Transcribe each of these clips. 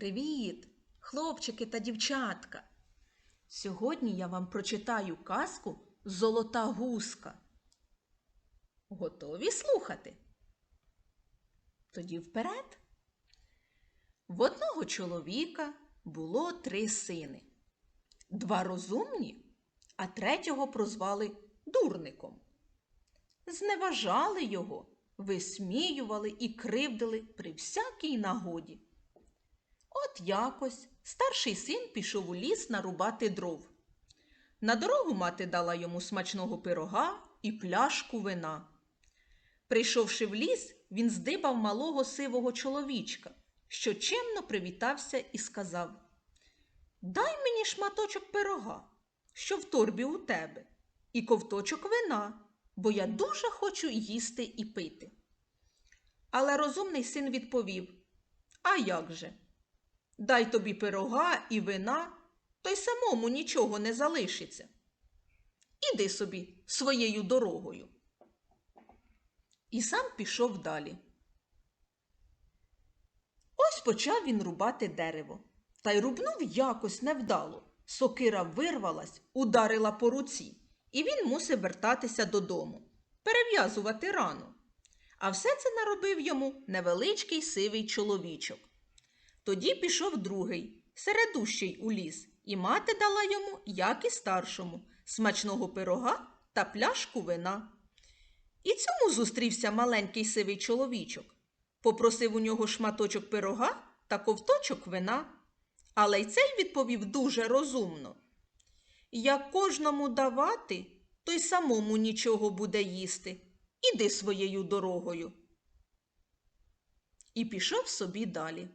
Привіт, хлопчики та дівчатка. Сьогодні я вам прочитаю казку Золота гуска. Готові слухати? Тоді вперед. В одного чоловіка було три сини. Два розумні, а третього прозвали дурником. Зневажали його, висміювали і кривдили при всякій нагоді. От якось старший син пішов у ліс нарубати дров. На дорогу мати дала йому смачного пирога і пляшку вина. Прийшовши в ліс, він здибав малого сивого чоловічка, що чемно привітався і сказав Дай мені шматочок пирога, що в торбі у тебе, і ковточок вина, бо я дуже хочу їсти і пити. Але розумний син відповів А як же? Дай тобі пирога і вина, то й самому нічого не залишиться. Іди собі своєю дорогою. І сам пішов далі. Ось почав він рубати дерево, та й рубнув якось невдало. Сокира вирвалась, ударила по руці, і він мусив вертатися додому, перев'язувати рану. А все це наробив йому невеличкий сивий чоловічок. Тоді пішов другий, середущий у ліс, і мати дала йому, як і старшому, смачного пирога та пляшку вина. І цьому зустрівся маленький сивий чоловічок. Попросив у нього шматочок пирога та ковточок вина. Але й цей відповів дуже розумно. Як кожному давати, то й самому нічого буде їсти. Іди своєю дорогою. І пішов собі далі.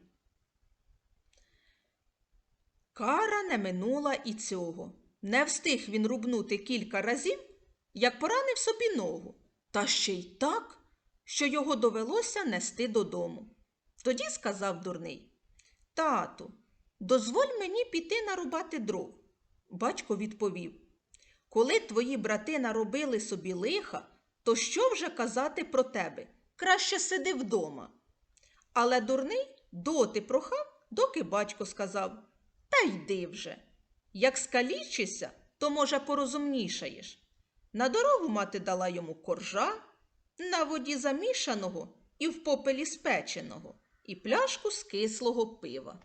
Кара не минула і цього. Не встиг він рубнути кілька разів, як поранив собі ногу, та ще й так, що його довелося нести додому. Тоді сказав дурний Тату, дозволь мені піти нарубати дров. Батько відповів Коли твої брати наробили собі лиха, то що вже казати про тебе? Краще сиди вдома. Але дурний доти прохав, доки батько сказав Та йди вже. Як скалічишся, то, може, порозумнішаєш. На дорогу мати дала йому коржа, на воді замішаного і в попелі спеченого, і пляшку з кислого пива.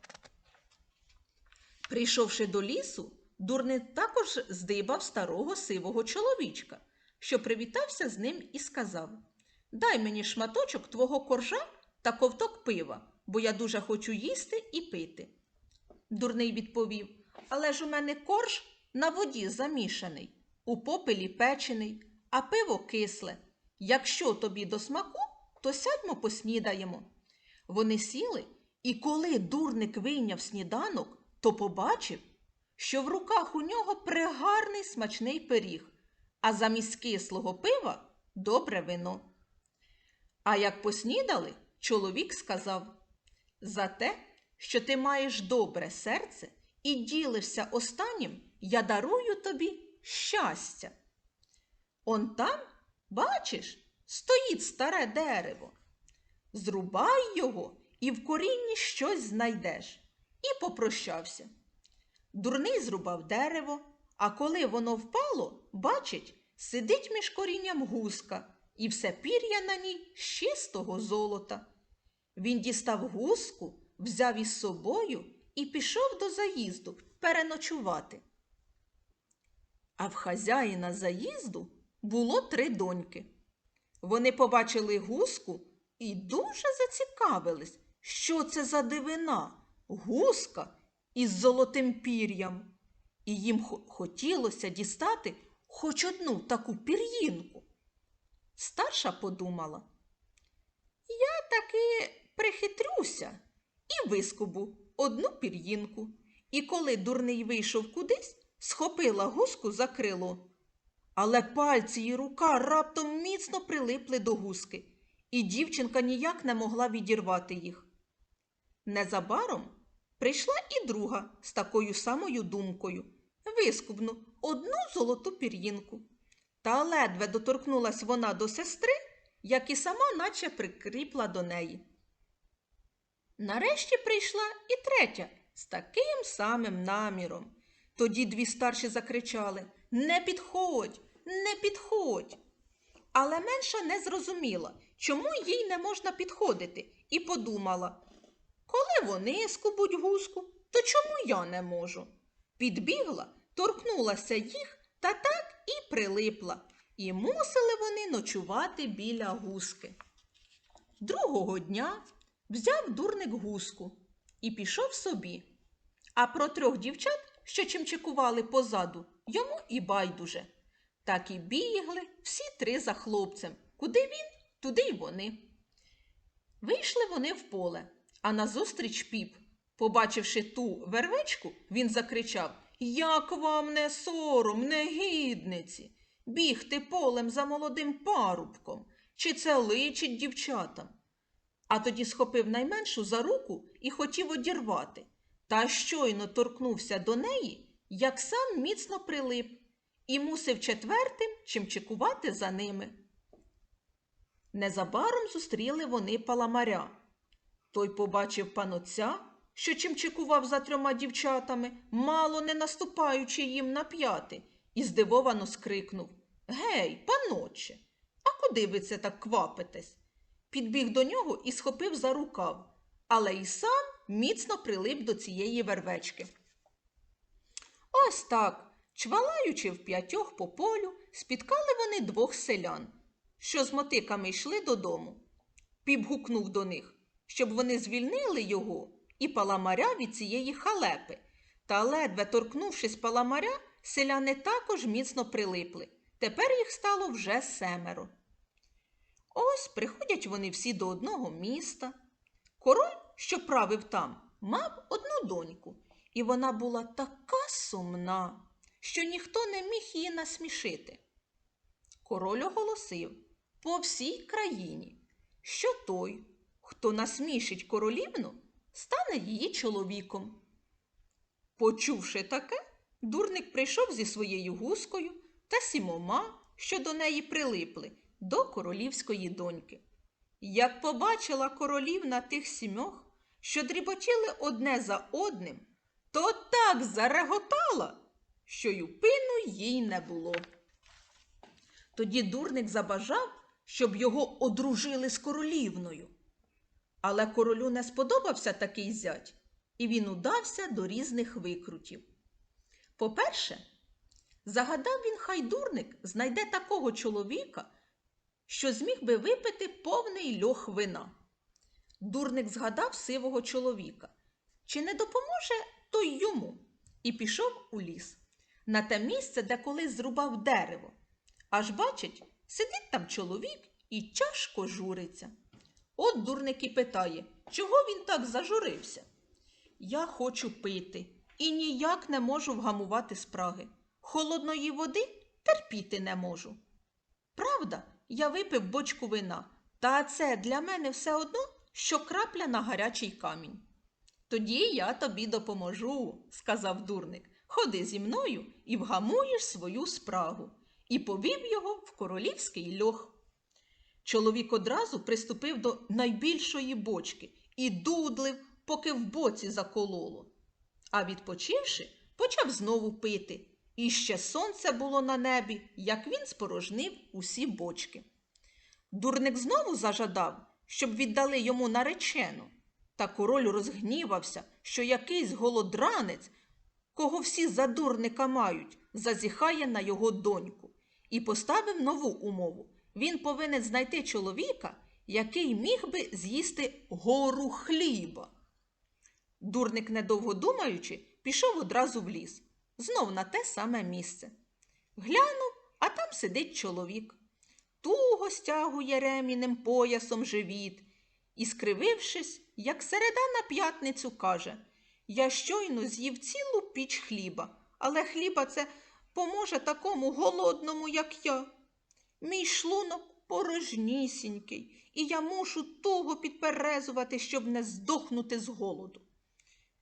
Прийшовши до лісу, дурний також здибав старого сивого чоловічка, що привітався з ним і сказав Дай мені шматочок твого коржа та ковток пива, бо я дуже хочу їсти і пити. Дурний відповів Але ж у мене корж на воді замішаний, у попелі печений, а пиво кисле. Якщо тобі до смаку, то сядьмо поснідаємо. Вони сіли, і коли дурник вийняв сніданок, то побачив, що в руках у нього пригарний смачний пиріг, а замість кислого пива добре вино. А як поснідали, чоловік сказав За те, що ти маєш добре серце і ділишся останнім, я дарую тобі щастя. Он там, бачиш, стоїть старе дерево. Зрубай його і в корінні щось знайдеш. І попрощався. Дурний зрубав дерево, а коли воно впало, бачить, сидить між корінням гуска, і все пір'я на ній з чистого золота. Він дістав гуску, взяв із собою і пішов до заїзду переночувати. А в хазяїна заїзду було три доньки. Вони побачили гуску і дуже зацікавились, що це за дивина, гуска із золотим пір'ям. І їм хотілося дістати хоч одну таку пір'їнку. Старша подумала, я таки прихитрюся і вискубу одну пір'їнку. І коли дурний вийшов кудись, схопила гуску за крило. Але пальці і рука раптом міцно прилипли до гуски, і дівчинка ніяк не могла відірвати їх. Незабаром прийшла і друга з такою самою думкою вискубну одну золоту пір'їнку. Та ледве доторкнулась вона до сестри, як і сама наче прикріпла до неї. Нарешті прийшла і третя з таким самим наміром. Тоді дві старші закричали Не підходь, не підходь. Але менша не зрозуміла, чому їй не можна підходити, і подумала коли вони скубуть гуску, то чому я не можу? Підбігла, торкнулася їх та так і прилипла, і мусили вони ночувати біля гуски. Другого дня взяв дурник гуску і пішов собі. А про трьох дівчат, що чимчикували позаду, йому і байдуже. Так і бігли всі три за хлопцем. Куди він, туди й вони. Вийшли вони в поле, а назустріч піп. Побачивши ту вервечку, він закричав Як вам не сором, негідниці, бігти полем за молодим парубком, чи це личить дівчатам? А тоді схопив найменшу за руку і хотів одірвати, та щойно торкнувся до неї, як сам міцно прилип, і мусив четвертим чимчикувати за ними. Незабаром зустріли вони паламаря. Той побачив панотця, що чимчикував за трьома дівчатами, мало не наступаючи їм на п'яти, і здивовано скрикнув Гей, паноче, а куди ви це так квапитесь? Підбіг до нього і схопив за рукав, але й сам міцно прилип до цієї вервечки. Ось так, чвалаючи в п'ятьох по полю, спіткали вони двох селян, що з мотиками йшли додому. Піп гукнув до них, щоб вони звільнили його і паламаря від цієї халепи. Та, ледве торкнувшись паламаря, селяни також міцно прилипли. Тепер їх стало вже семеро. Ось приходять вони всі до одного міста. Король, що правив там, мав одну доньку, і вона була така сумна, що ніхто не міг її насмішити. Король оголосив по всій країні, що той, хто насмішить королівну, стане її чоловіком. Почувши таке, дурник прийшов зі своєю гускою та сімома, що до неї прилипли, до королівської доньки. Як побачила королівна тих сімьох, що дріботіли одне за одним, то так зареготала, що й упину їй не було. Тоді дурник забажав, щоб його одружили з королівною. Але королю не сподобався такий зять, і він удався до різних викрутів. По-перше, загадав він, хай дурник знайде такого чоловіка, що зміг би випити повний льох вина. Дурник згадав сивого чоловіка, чи не допоможе той йому, і пішов у ліс, на те місце, де колись зрубав дерево. Аж бачить, сидить там чоловік і тяжко журиться. От дурник і питає, чого він так зажурився? Я хочу пити і ніяк не можу вгамувати спраги. Холодної води терпіти не можу. Правда, я випив бочку вина, та це для мене все одно, що крапля на гарячий камінь. Тоді я тобі допоможу, сказав дурник. Ходи зі мною і вгамуєш свою спрагу, і повів його в королівський льох. Чоловік одразу приступив до найбільшої бочки і дудлив, поки в боці закололо. А відпочивши, почав знову пити. І ще сонце було на небі, як він спорожнив усі бочки. Дурник знову зажадав, щоб віддали йому наречену. Та король розгнівався, що якийсь голодранець, кого всі за дурника мають, зазіхає на його доньку, і поставив нову умову. Він повинен знайти чоловіка, який міг би з'їсти гору хліба. Дурник, недовго думаючи, пішов одразу в ліс, знов на те саме місце. Глянув, а там сидить чоловік. Туго стягує ремінем поясом живіт і, скривившись, як середа на п'ятницю, каже Я щойно з'їв цілу піч хліба, але хліба це поможе такому голодному, як я. Мій шлунок порожнісінький, і я мушу туго підперезувати, щоб не здохнути з голоду.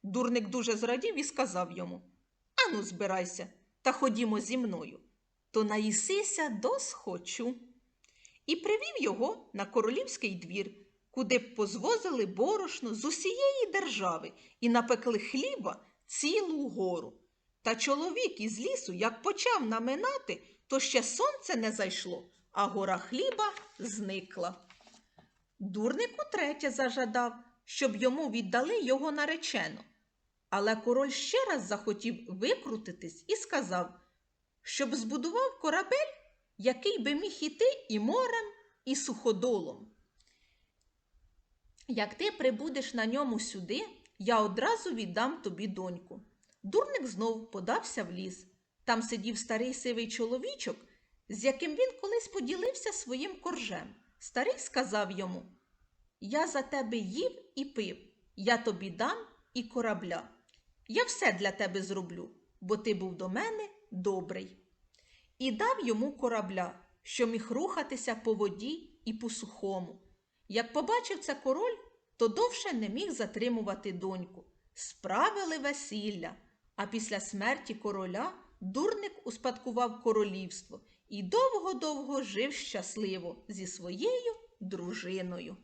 Дурник дуже зрадів і сказав йому Ану, збирайся, та ходімо зі мною, то наїсися досхочу. І привів його на королівський двір, куди б позвозили борошно з усієї держави і напекли хліба цілу гору. Та чоловік із лісу, як почав наминати, то ще сонце не зайшло, а гора хліба зникла. Дурник утретє зажадав, щоб йому віддали його наречену. Але король ще раз захотів викрутитись і сказав, щоб збудував корабель, який би міг іти і морем, і суходолом. Як ти прибудеш на ньому сюди, я одразу віддам тобі доньку. Дурник знов подався в ліс. Там сидів старий сивий чоловічок, з яким він колись поділився своїм коржем. Старий сказав йому: Я за тебе їв і пив, я тобі дам і корабля. Я все для тебе зроблю, бо ти був до мене добрий. І дав йому корабля, що міг рухатися по воді і по сухому. Як побачив це король, то довше не міг затримувати доньку. Справили весілля, а після смерті короля дурник успадкував королівство і довго-довго жив щасливо зі своєю дружиною.